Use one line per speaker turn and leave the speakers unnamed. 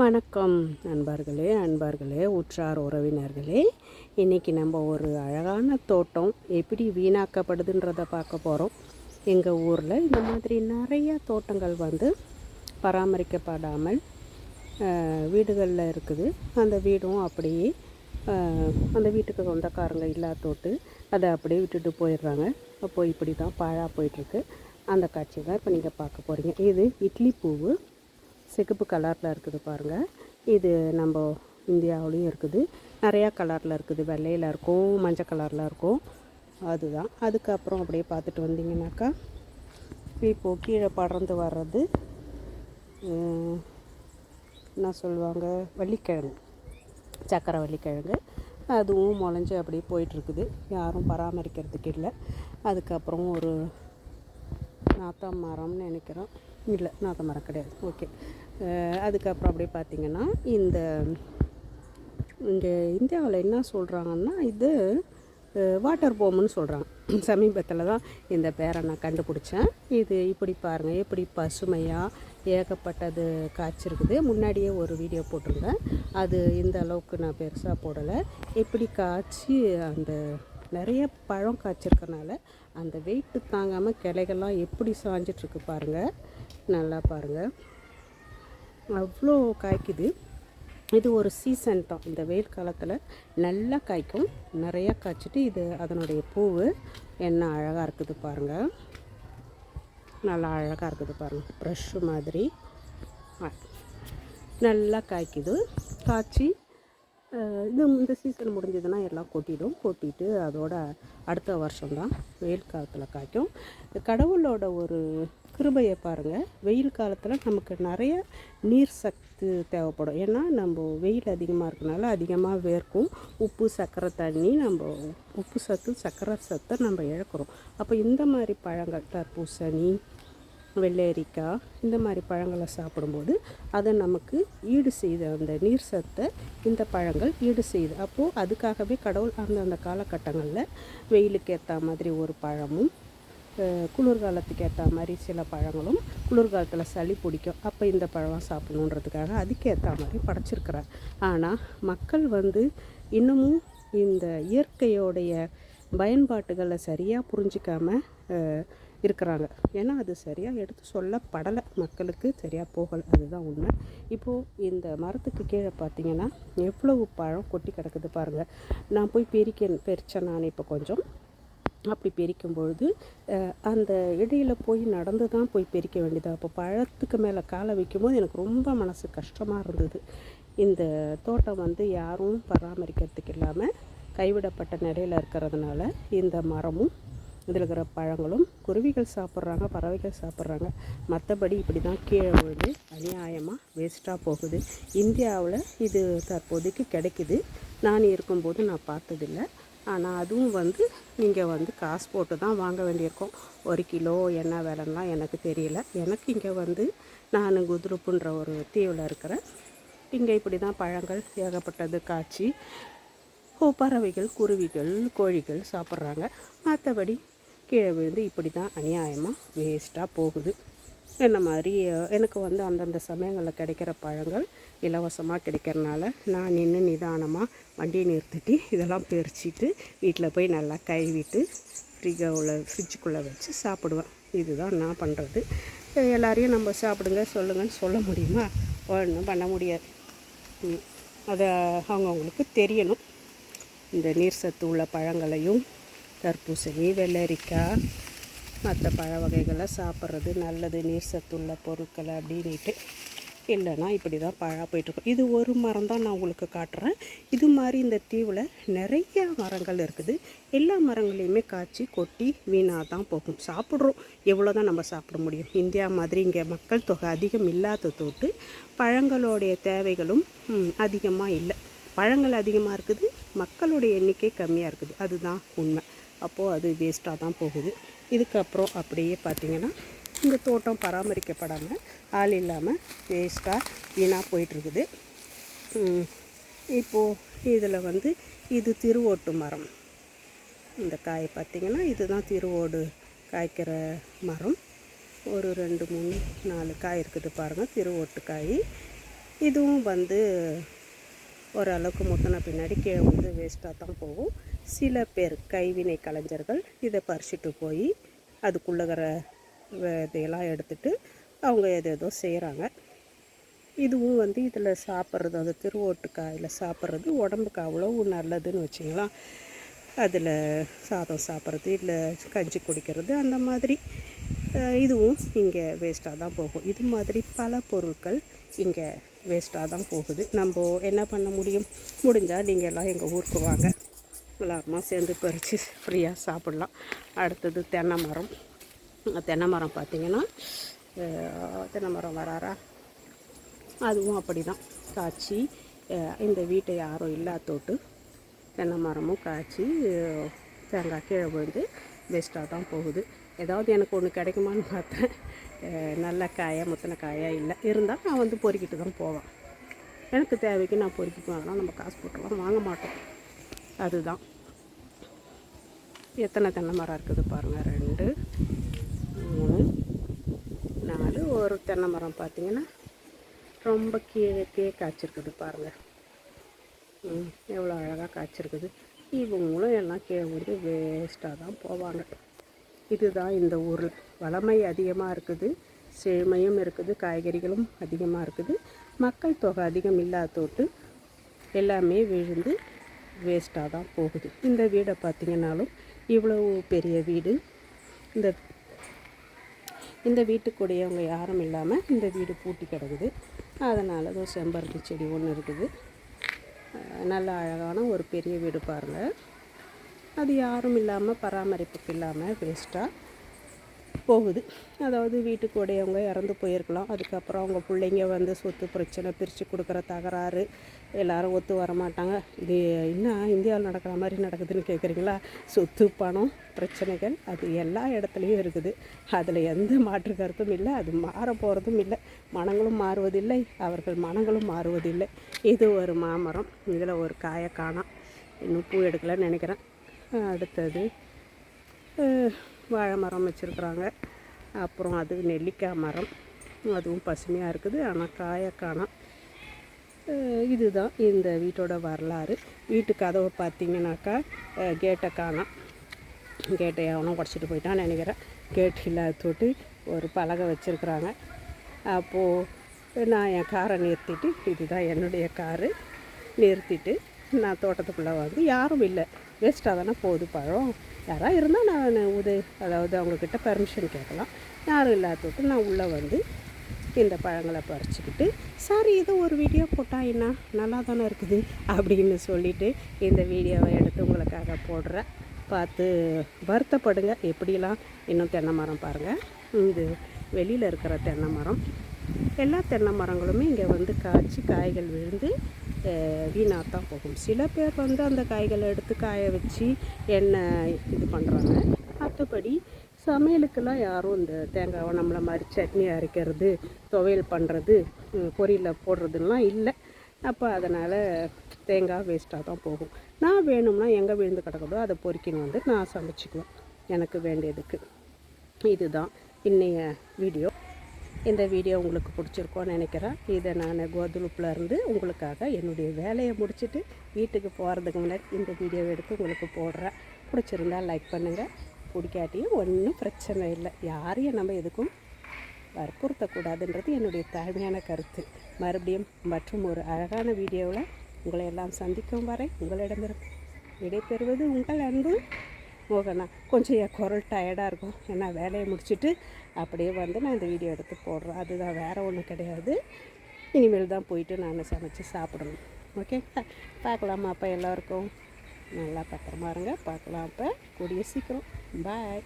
வணக்கம் நண்பர்களே அன்பார்களே உற்றார் உறவினர்களே. இன்றைக்கி நம்ம ஒரு அழகான தோட்டம் எப்படி வீணாக்கப்படுதுன்றதை பார்க்க போகிறோம் எங்கள் ஊரில் இந்த மாதிரி நிறைய தோட்டங்கள் வந்து பராமரிக்கப்படாமல் வீடுகளில் இருக்குது. அந்த வீடும் அப்படியே அந்த வீட்டுக்கு சொந்தக்காரங்க இல்லாதோட்டு அதை அப்படியே விட்டுட்டு போயிடுறாங்க. அப்போது இப்படி தான் பாழாக போயிட்டுருக்கு அந்த காட்சி தான் இப்போ நீங்கள் பார்க்க போகிறீங்க இது இட்லி பூவு. சிகப்பு கலரில் இருக்குது பாருங்கள் இது நம்ம இந்தியாவிலையும் இருக்குது. நிறையா கலரில் இருக்குது. வெள்ளையில் இருக்கும் மஞ்சள் கலரில் இருக்கும். அதுதான். அதுக்கப்புறம் அப்படியே பார்த்துட்டு வந்தீங்கன்னாக்கா இப்போது கீழே படர்ந்து வர்றது என்ன சொல்லுவாங்க? வள்ளிக்கிழங்கு. சக்கரை வள்ளிக்கிழங்கு. அதுவும் முளைஞ்சு அப்படியே போயிட்டுருக்குது. யாரும் பராமரிக்கிறதுக்கு இல்லை. அதுக்கப்புறம் ஒரு நாத்தா மரம்னு நினைக்கிறோம். இல்லை நாத்த மரம் கிடையாது. ஓகே. அதுக்கப்புறம் அப்படியே பார்த்தீங்கன்னா இந்த இங்கே இந்தியாவில் என்ன சொல்கிறாங்கன்னா இது வாட்டர் போம்னு சொல்கிறாங்க. சமீபத்தில் தான் இந்த பேரை நான் கண்டுபிடிச்சேன். இது இப்படி பாருங்கள் எப்படி பசுமையாக ஏகப்பட்டது காய்ச்சிருக்குது. முன்னாடியே ஒரு வீடியோ போட்டிருந்தேன். அது இந்த அளவுக்கு நான் பெருசாக போடலை. எப்படி காய்ச்சி அந்த நிறைய பழம் காய்ச்சிருக்கனால அந்த வெயிட்டு தாங்காமல் கிளைகள்லாம் எப்படி சாஞ்சிட்ருக்கு பாருங்கள் நல்லா பாருங்கள் அவ்வளோ காய்க்குது. இது ஒரு சீசன் தான். இந்த வெயில் காலத்தில் நல்லா காய்க்கும். நிறையா காய்ச்சிட்டு இது அதனுடைய பூவு என்ன அழகாக இருக்குது பாருங்கள் நல்லா அழகாக இருக்குது பாருங்கள் ப்ரெஷ்ஷு மாதிரி. நல்லா காய்க்குது. காய்ச்சி இது இந்த சீசன் முடிஞ்சதுன்னா எல்லாம் கொட்டிடும். கொட்டிட்டு அதோட அடுத்த வருஷம்தான் வெயில் காலத்தில் காய்க்கும். கடவுளோட ஒரு கிருபையை பாருங்கள் வெயில் காலத்தில் நமக்கு நிறைய நீர் சத்து தேவைப்படும். ஏன்னா நம்ம வெயில் அதிகமாக இருக்கனால அதிகமாக வேர்க்கும். உப்பு சர்க்கரை தண்ணி நம்ம உப்பு சத்து சர்க்கரை சத்தை நம்ம இழக்கிறோம். அப்போ இந்த மாதிரி பழங்கள் தர்பூசணி வெள்ளரிக்காய் இந்த மாதிரி பழங்களை சாப்பிடும்போது அதை நமக்கு ஈடு செய்த அந்த நீர் சத்தை இந்த பழங்கள் ஈடு செய்யுது. அப்போது அதுக்காகவே கடவுள் அந்த அந்த காலகட்டங்களில் வெயிலுக்கு ஏற்ற மாதிரி ஒரு பழமும் குளிர்காலத்துக்கு ஏற்ற மாதிரி சில பழங்களும் குளிர்காலத்தில் சளி பிடிக்கும். அப்போ இந்த பழம் சாப்பிடணுன்றதுக்காக அதுக்கேற்ற மாதிரி படைச்சிருக்கிறார். ஆனால் மக்கள் வந்து இன்னமும் இந்த இயற்கையோடைய பயன்பாட்டுகளை சரியாக புரிஞ்சிக்காமல் இருக்கிறாங்க. ஏன்னா அது சரியாக எடுத்து சொல்லப்படலை. மக்களுக்கு சரியாக போகலை. அதுதான் உண்மை. இப்போது இந்த மரத்துக்கு கீழே பார்த்தீங்கன்னா எவ்வளவு பழம் கொட்டி கிடக்குது பாருங்கள் நான் போய் பெரிக்க பெரிச்சேன் நான் இப்போ கொஞ்சம். அப்படி பிரிக்கும் பொழுது அந்த இடையில் போய் நடந்து தான் போய் பிரிக்க வேண்டியது? அப்போ பழத்துக்கு மேலே காலை வைக்கும்போது எனக்கு ரொம்ப மனசு கஷ்டமாக இருந்தது. இந்த தோட்டம் வந்து யாரும் பராமரிக்கிறதுக்கு இல்லாமல் கைவிடப்பட்ட நிலையில் இருக்கிறதுனால இந்த மரமும் இதில் இருக்கிற பழங்களும் குருவிகள் சாப்பிட்றாங்க பறவைகள் சாப்பிட்றாங்க. மற்றபடி இப்படி தான் கீழே விழுந்து அநியாயமாக வேஸ்ட்டாக போகுது. இந்தியாவில் இது தற்போதைக்கு கிடைக்குது. நான் இருக்கும்போது நான் பார்த்ததில்ல. ஆனால் அதுவும் வந்து நீங்கள் வந்து காசு போட்டு தான் வாங்க வேண்டியிருக்கும். ஒரு கிலோ என்ன விலைலாம் எனக்கு தெரியல. எனக்கு இங்கே வந்து நான் குதுருப்புன்ற ஒரு தீவில் இருக்கிறேன். இங்கே இப்படி தான் பழங்கள் ஏகப்பட்டது காய்ச்சி பறவைகள் குருவிகள் கோழிகள் சாப்பிட்றாங்க. மற்றபடி கீழே விழுந்து இப்படி தான் அநியாயமாக வேஸ்ட்டாக போகுது. என்ன மாதிரி எனக்கு வந்து அந்தந்த சமயங்களில் கிடைக்கிற பழங்கள் இலவசமாக கிடைக்கிறனால நான் நின்று நிதானமாக வண்டியை நிறுத்திட்டு இதெல்லாம் பறிச்சிட்டு வீட்டில் போய் நல்லா கழுவிட்டு உள்ள ஃப்ரிட்ஜுக்குள்ளே வச்சு சாப்பிடுவேன். இதுதான் நான் பண்ணுறது. எல்லாரையும் நம்ம சாப்பிடுங்க சொல்லுங்கன்னு சொல்ல முடியுமா? ஒன்றும் பண்ண முடியாது. அதை அவங்கவுங்களுக்கு தெரியணும். இந்த நீர் சத்து உள்ள பழங்களையும் தர்பூசணி வெள்ளரிக்காய் மற்ற பழ வகைகளை சாப்பிட்றது நல்லது நீர் சத்துள்ள பொருட்களை அப்படின்ட்டு இல்லைன்னா இப்படி தான் பழாக போயிட்டுருக்கும். இது ஒரு மரம் தான் நான் உங்களுக்கு காட்டுறேன். இது மாதிரி இந்த தீவில் நிறைய மரங்கள் இருக்குது. எல்லா மரங்களையுமே காய்ச்சி கொட்டி வீணாக தான் போகும். சாப்பிட்றோம். எவ்வளோ தான் நம்ம சாப்பிட முடியும்? இந்தியா மாதிரி இங்கே மக்கள் தொகை அதிகம் இல்லாத தொட்டு பழங்களுடைய தேவைகளும் அதிகமாக இல்லை. பழங்கள் அதிகமாக இருக்குது. மக்களுடைய எண்ணிக்கை கம்மியாக இருக்குது. அதுதான் உண்மை. அப்போது அது வேஸ்ட்டாக தான் போகுது. இதுக்கப்புறம் அப்படியே பார்த்திங்கன்னா இந்த தோட்டம் பராமரிக்கப்படாமல் ஆள் இல்லாமல் வேஸ்ட்டாக வீணாக போயிட்டுருக்குது. இப்போது இதில் வந்து இது திருவோட்டு மரம். இந்த காய் பார்த்திங்கன்னா இதுதான் திருவோடு காய்க்கிற மரம். ஒரு ரெண்டு மூணு நாலு காய் இருக்குது பாருங்கள் திருவோட்டு காய். இதுவும் வந்து ஓரளவுக்கு முத்தின பின்னாடி கீழே வந்து வேஸ்ட்டாக தான் போகும். சில பேர் கைவினை கலைஞர்கள் இதை பறிச்சுட்டு போய் அதுக்குள்ளகிற இதையெல்லாம் எடுத்துட்டு அவங்க எது ஏதோ செய்கிறாங்க இதுவும் வந்து இதில் சாப்பிட்றது அந்த திருவோட்டுக்காயில் சாப்பிட்றது உடம்புக்கு அவ்வளோ நல்லதுன்னு வச்சிங்களா அதில் சாதம் சாப்பிட்றது இல்லை கஞ்சி குடிக்கிறது அந்த மாதிரி. இதுவும் இங்கே வேஸ்ட்டாக தான் போகும். இது மாதிரி பல பொருட்கள் இங்கே வேஸ்ட்டாக தான் போகுது. நம்ம என்ன பண்ண முடியும்? முடிஞ்சால் நீங்கள் எல்லாம் எங்கள் ஊருக்கு வாங்க. எல்லாருமா சேர்ந்து பறித்து ஃப்ரீயாக சாப்பிட்லாம். அடுத்தது தென்னை மரம். தென்னை மரம் பார்த்திங்கன்னா தென்னை மரம் வராரா? அதுவும் அப்படி தான் காய்ச்சி இந்த வீட்டை யாரும் இல்லாதோட்டு தென்னை மரமும் காய்ச்சி தேங்காய் கீழே விழுந்து வேஸ்ட்டாக தான் போகுது. ஏதாவது எனக்கு ஒன்று கிடைக்குமான்னு பார்த்தேன். நல்ல காயாக முத்தின காயாக இல்லை. இருந்தால் நான் வந்து பொறுக்கிட்டு தான் போவேன். எனக்கு தேவைக்கு நான் பொறுக்கிட்டு வாங்கினா நம்ம காசு போட்டுலாம் வாங்க மாட்டோம். அதுதான். எத்தனை தென்னை மரம் இருக்குது பாருங்கள் ரெண்டு ஒரு தென்னை மரம் பார்த்தீங்கன்னா ரொம்ப கீழே காய்ச்சிருக்குது பாருங்கள் ம் எவ்வளோ அழகாக காய்ச்சிருக்குது. இவங்களும் எல்லாம் கீழே வந்து வேஸ்ட்டாக தான் போவாங்க. இதுதான் இந்த ஊரில். வளமை அதிகமாக இருக்குது செழுமையும் இருக்குது காய்கறிகளும் அதிகமாக இருக்குது. மக்கள் தொகை அதிகம் இல்லாதோட்டு எல்லாமே விழுந்து வேஸ்ட்டாக தான் போகுது. இந்த வீடை பார்த்தீங்கன்னாலும் இவ்வளோ பெரிய வீடு. இந்த இந்த வீட்டுக்குடையவங்க யாரும் இல்லாமல் இந்த வீடு பூட்டி கிடக்குது. அதனால் ஏதோ செம்பருத்தி செடி ஒன்று இருக்குது. நல்ல அழகான ஒரு பெரிய வீடு பாருங்கள் அது யாரும் இல்லாமல் பராமரிப்புக்கு இல்லாமல் வேஸ்ட்டாக போகுது. அதாவது வீட்டுக்கு உடையவங்க இறந்து போயிருக்கலாம். அதுக்கப்புறம் அவங்க பிள்ளைங்க வந்து சொத்து பிரச்சனை பிரித்து கொடுக்குற தகராறு எல்லாரும் ஒத்து வர மாட்டாங்க இது என்ன இந்தியாவில் நடக்கிற மாதிரி நடக்குதுன்னு கேட்குறீங்களா சொத்து பணம் பிரச்சனைகள் அது எல்லா இடத்துலையும் இருக்குது. அதில் எந்த மாற்று கருத்தும் இல்லை. அது மாற போகிறதும் இல்லை. மனங்களும் மாறுவதில்லை. அவர்கள் மனங்களும் மாறுவதில்லை. இது ஒரு மாமரம். இதில் ஒரு காயை காணாம் இன்னும் பூ எடுக்கலைன்னு நினைக்கிறேன். அடுத்தது வாழை மரம் வச்சுருக்குறாங்க. அப்புறம் அது நெல்லிக்காய் மரம். அதுவும் பசுமையாக இருக்குது. ஆனால் காயை காணாம் இதுதான் இந்த வீட்டோட வரலாறு. வீட்டு கதவை பார்த்தீங்கன்னாக்கா கேட்டை காணோம். கேட்டை எவனும் குடச்சிட்டு போயிட்டான்னு நினைக்கிறேன். கேட் இல்லாத தொட்டு ஒரு பலகை வச்சுருக்குறாங்க. அப்போது நான் என் காரை நிறுத்திட்டு இதுதான் என்னுடைய காரு. நிறுத்திட்டு நான் தோட்டத்துக்குள்ளே வந்து யாரும் இல்லை. வேஸ்ட்டாக தானே போகுது பழம். யாராக இருந்தால் நான் உதவி அதாவது அவங்கக்கிட்ட பெர்மிஷன் கேட்கலாம். யாரும் இல்லாதோட்டு நான் உள்ளே வந்து இந்த பழங்களை பறிச்சுக்கிட்டு சரி இதை ஒரு வீடியோ போட்டால் என்ன? நல்லா தானே இருக்குது? அப்படின்னு சொல்லிவிட்டு இந்த வீடியோவை எடுத்து உங்களுக்காக போடுறேன். பார்த்து வருத்தப்படுங்க. எப்படிலாம்? இன்னும் தென்னை மரம் பாருங்கள் இது வெளியில் இருக்கிற தென்னை மரம். எல்லா தென்னை மரங்களுமே இங்கே வந்து காய்ச்சி காய்கள் விழுந்து வீணாக தான் போகும். சில பேர் வந்து அந்த காய்களை எடுத்து காய வச்சு எண்ணெய் இது பண்ணுறாங்க மற்றபடி சமையலுக்கெல்லாம் யாரும் இந்த தேங்காவை நம்மளை மாதிரி சட்னி அரைக்கிறது துவையல் பண்ணுறது பொரியலில் போடுறதுலாம் இல்லை. அப்போ அதனால் தேங்காய் வேஸ்ட்டாக தான் போகும். நான் வேணும்னா எங்கே விழுந்து கிடக்குதோ அதை பொறுக்கின்னு வந்து நான் சமைச்சிக்குவேன். எனக்கு வேண்டியதுக்கு. இதுதான் இன்றைய வீடியோ. இந்த வீடியோ உங்களுக்கு பிடிச்சிருக்கோன்னு நினைக்கிறேன். இதை நான் கோதுலுப்பில் இருந்து உங்களுக்காக என்னுடைய வேலையை முடிச்சுட்டு வீட்டுக்கு போகிறதுக்கு முன்னாடி இந்த வீடியோவை எடுத்து உங்களுக்கு போடுறேன். பிடிச்சிருந்தா லைக் பண்ணுங்கள் குடிக்காட்டியும் ஒன்றும் பிரச்சனை இல்லை. யாரையும் நம்ம எதுக்கும் வற்புறுத்தக்கூடாதுன்றது என்னுடைய தாழ்மையான கருத்து. மறுபடியும் மற்றும் ஒரு அழகான வீடியோவில் உங்களை எல்லாம் சந்திக்கும் வரை உங்களிடமிருந்து விடைபெறுவது உங்கள் அன்பு மோகனா. கொஞ்சம் என் குரல் டயர்டாக இருக்கும். ஏன்னா வேலையை முடிச்சுட்டு அப்படியே வந்து நான் இந்த வீடியோ எடுத்து போடுறேன். அதுதான் வேறு ஒன்றும் கிடையாது. இனிமேல் தான் போயிட்டு நான் சமைச்சு சாப்பிடணும். ஓகே பார்க்கலாமா அப்போ எல்லாருக்கும்? நல்லா பத்திரமா இருங்க. பார்க்கலாம் அப்போ. கூடிய சீக்கிரம். பாய்